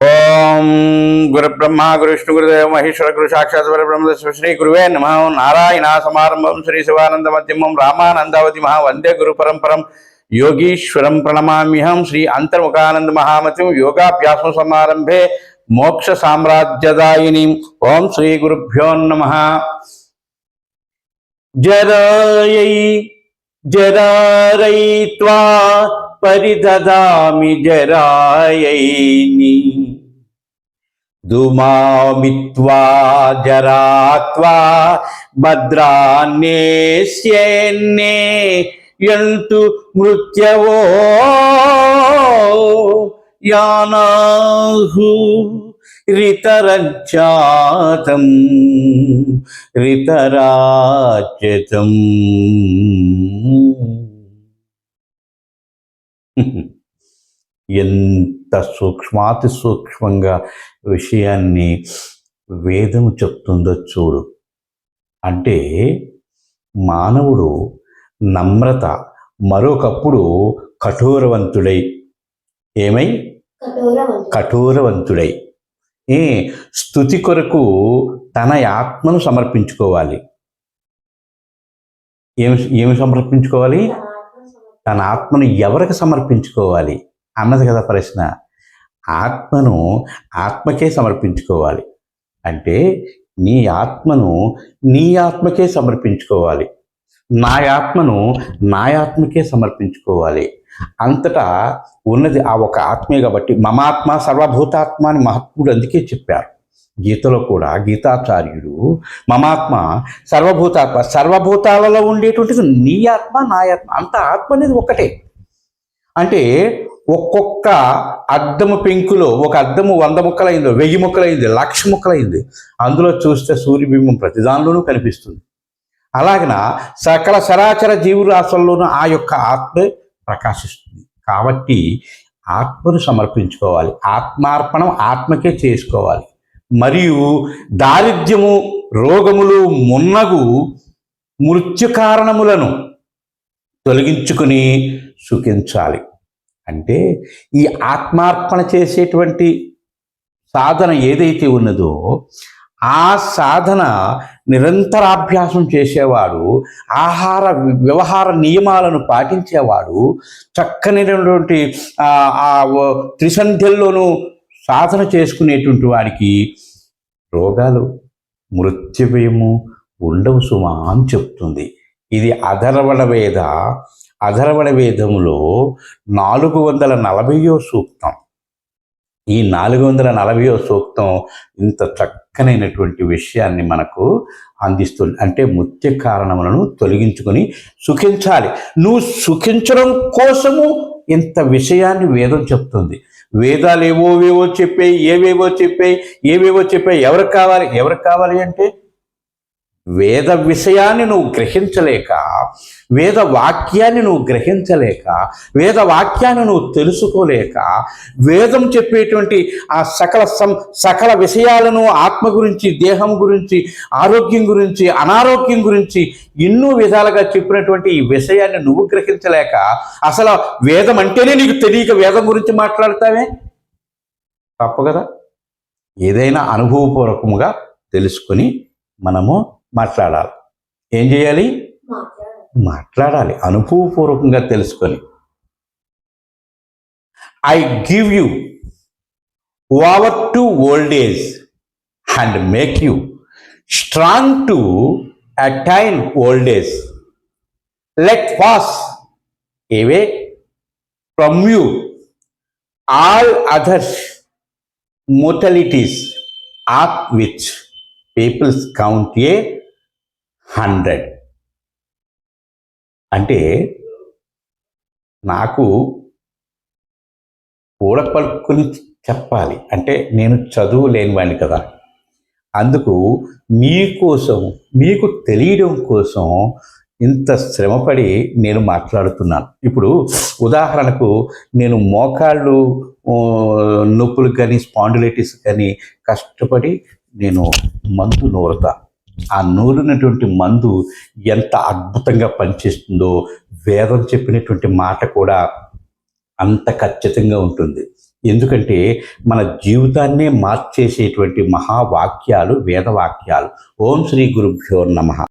ఓం గురు బ్రహ్మ గురు విష్ణు గురుదేవ మహేశ్వర గురు సాక్షాత్ పరబ్రహ్మ శ్రీ గురువే నమ. నారాయణ సమారంభం శ్రీ శివానంద మధ్యమం రామానందావతి మహా వందే గురు పరంపరం యోగీశ్వరం ప్రణమామ్యహం శ్రీ అంతర్ముఖానంద మహామతిం యోగాభ్యాసం సమారంభే మోక్ష సామ్రాజ్యదాయిని. ఓం శ్రీ గురుభ్యో నమ. జరాయై జరారై జరారయిత్వా పరిదదామి జరాయైని. ధూమామిత్వా జరాత్వా భద్రాన్నేష్యేన్నే యంతు మృత్యవో యానాహు రితరజ్జాతం రితరాజ్యతం ఎంత సూక్ష్మాతి సూక్ష్మంగా విషయాన్ని వేదం చెప్తుందో చూడు. అంటే మానవుడు నమ్రత మరొకప్పుడు కఠోరవంతుడై. ఏమై? కఠోరవంతుడు. ఏ స్థుతి కొరకు తన ఆత్మను సమర్పించుకోవాలి. ఏమి ఏమి సమర్పించుకోవాలి. తన ఆత్మను ఎవరికి సమర్పించుకోవాలి? అన్నది కదా ప్రశ్న. ఆత్మను ఆత్మకే సమర్పించుకోవాలి. అంటే నీ ఆత్మను నీ ఆత్మకే సమర్పించుకోవాలి. నా ఆత్మను నా ఆత్మకే సమర్పించుకోవాలి. అంతటా ఉన్నది ఆ ఒక ఆత్మే కాబట్టి మమాత్మ సర్వభూతాత్మ అని మహాత్ముడు అందుకే చెప్పారు. గీతలో కూడా గీతాచార్యుడు మమాత్మ సర్వభూతాత్మ సర్వభూతాలలో ఉండేటువంటిది నీ ఆత్మ నా ఆత్మ అంత ఆత్మ అనేది ఒకటే. అంటే ఒక్కొక్క అద్దము పెంకులో ఒక అద్దము వంద ముక్కలైందో వెయ్యి ముక్కలైంది లక్ష ముక్కలైంది. అందులో చూస్తే సూర్యబింబం ప్రతి దానిలోనూ కనిపిస్తుంది. అలాగన సకల సరాచర జీవరాశుల్లోనూ ఆ యొక్క ఆత్మ ప్రకాశిస్తుంది. కాబట్టి ఆత్మను సమర్పించుకోవాలి. ఆత్మార్పణం ఆత్మకే చేసుకోవాలి. మరియు దారిద్ర్యము రోగములు మున్నగు మృత్యు కారణములను తొలగించుకుని సుఖించాలి. అంటే ఈ ఆత్మార్పణ చేసేటువంటి సాధన ఏదైతే ఉన్నదో ఆ సాధన నిరంతరాభ్యాసం చేసేవాడు ఆహార వ్యవహార నియమాలను పాటించేవాడు చక్కనైనటువంటి ఆ త్రిసంధ్యల్లోనూ సాధన చేసుకునేటువంటి వాడికి రోగాలు మృత్యుభయము ఉండవు సుమా అని చెప్తుంది. ఇది అధర్వణ వేద అధర్వణ వేదములో నాలుగు వందల నలభయో సూక్తం. ఈ నాలుగు వందల నలభయో సూక్తం ఇంత చక్కనైనటువంటి విషయాన్ని మనకు అందిస్తుంది అంటే ముత్య కారణములను తొలగించుకొని సుఖించాలి. నువ్వు సుఖించడం కోసము ఇంత విషయాన్ని వేదం చెప్తుంది. వేదాలు ఏవోవేవో చెప్పాయి ఏవేవో చెప్పాయి ఏవేవో చెప్పాయి ఎవరికి కావాలి ఎవరికి కావాలి అంటే వేద విషయాన్ని నువ్వు గ్రహించలేక వేద వాక్యాన్ని నువ్వు గ్రహించలేక వేద వాక్యాన్ని నువ్వు తెలుసుకోలేక వేదం చెప్పేటువంటి ఆ సకల సం సకల విషయాలను ఆత్మ గురించి దేహం గురించి ఆరోగ్యం గురించి అనారోగ్యం గురించి ఎన్నో విధాలుగా చెప్పినటువంటి ఈ విషయాన్ని నువ్వు గ్రహించలేక అసలు వేదం అంటేనే నీకు తెలియక వేదం గురించి మాట్లాడతావే? తప్పు కదా. ఏదైనా అనుభవపూర్వకముగా తెలుసుకొని మనము మాట్లాడాలి. ఏం చేయాలి? మాట్లాడాలి. అనుభవపూర్వకంగా తెలుసుకొని. I give you over to old age and make you strong to attain old age let pass away from you all others mortalities of which peoples count a hundred అంటే నాకు కూడపలుకుని చెప్పాలి. అంటే నేను చదువు లేనివాడిని కదా. అందుకు మీకోసం మీకు తెలియడం కోసం ఇంత శ్రమపడి నేను మాట్లాడుతున్నాను. ఇప్పుడు ఉదాహరణకు నేను మోకాళ్ళు నొప్పులు కానీ స్పాండిలైటిస్ కానీ కష్టపడి నేను మందు నూరుతా. ఆ నూరినటువంటి మందు ఎంత అద్భుతంగా పనిచేస్తుందో వేదం చెప్పినటువంటి మాట కూడా అంత ఖచ్చితంగా ఉంటుంది. ఎందుకంటే మన జీవితాన్నే మార్చేసేటువంటి మహావాక్యాలు వేదవాక్యాలు. ఓం శ్రీ గురుభ్యో నమ.